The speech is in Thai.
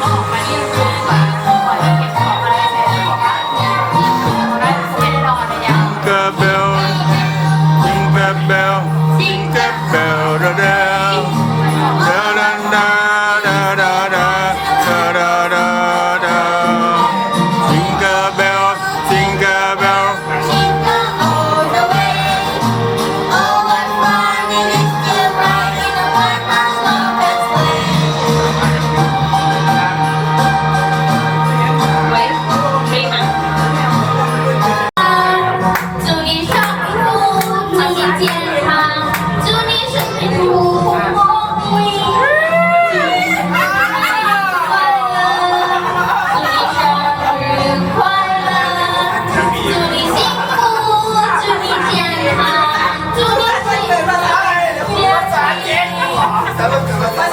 ก็ออกมาเรียกคนมา Tava, tava, tava.